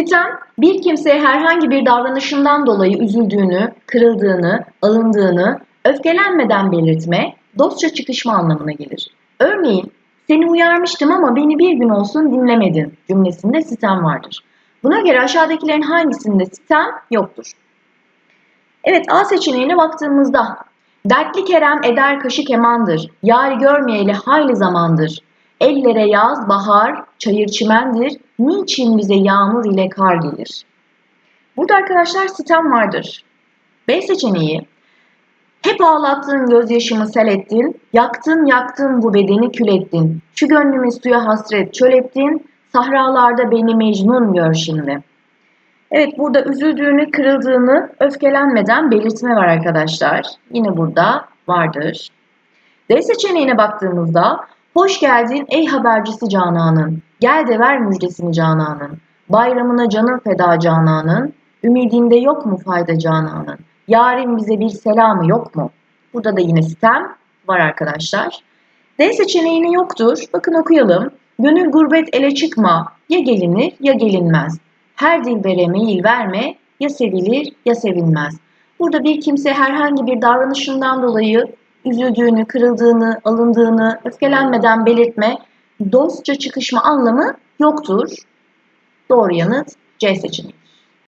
Sitem, bir kimseye herhangi bir davranışından dolayı üzüldüğünü, kırıldığını, alındığını öfkelenmeden belirtme, dostça çıkışma anlamına gelir. Örneğin, seni uyarmıştım ama beni bir gün olsun dinlemedin cümlesinde sitem vardır. Buna göre aşağıdakilerin hangisinde sitem yoktur? Evet A seçeneğine baktığımızda dertli kerem eder kaşı kemandır. Yari görmeyeli hayli zamandır. Ellere yaz bahar çayır çimendir. Niçin bize yağmur ile kar gelir? Burada arkadaşlar sitem vardır. B seçeneği hep ağlattın gözyaşımı sel ettin, yaktın yaktın bu bedeni kül ettin. Şu gönlümü suya hasret çöl ettin, sahralarda beni mecnun gör şimdi. Evet burada üzüldüğünü, kırıldığını öfkelenmeden belirtme var arkadaşlar. Yine burada vardır. D seçeneğine baktığımızda hoş geldin ey habercisi Canan'ın. Gel de ver müjdesini Canan'ın. Bayramına canın feda Canan'ın. Ümidinde yok mu fayda Canan'ın? Yarın bize bir selamı yok mu? Burada da yine sitem var arkadaşlar. D seçeneğine yoktur. Bakın okuyalım. Gönül gurbet ele çıkma. Ya gelinir ya gelinmez. Her dilbere meyil verme. Ya sevilir ya sevilmez. Burada bir kimse herhangi bir davranışından dolayı üzüldüğünü, kırıldığını, alındığını öfkelenmeden belirtme, dostça çıkışma anlamı yoktur. Doğru yanıt C seçeneği.